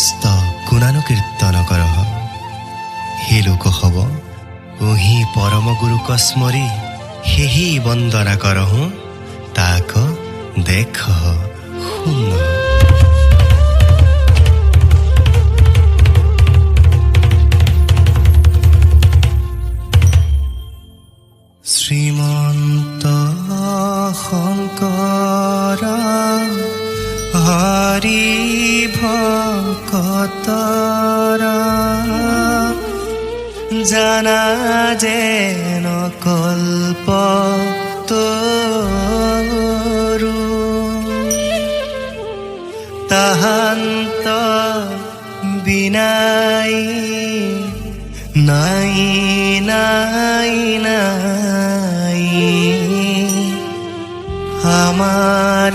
সমস্ত গুণানুকীর্তন কর। হে লোক হব, ওহি পরম গুরুক স্মরি হেহি বন্দনা করহু তাক দেখ শুন শ্রীমন্ত শংকৰ হৰি ভকতৰ জানা যেন কল্প তৰু তাহান্ত বিনাই নাই নাই নাই। আমার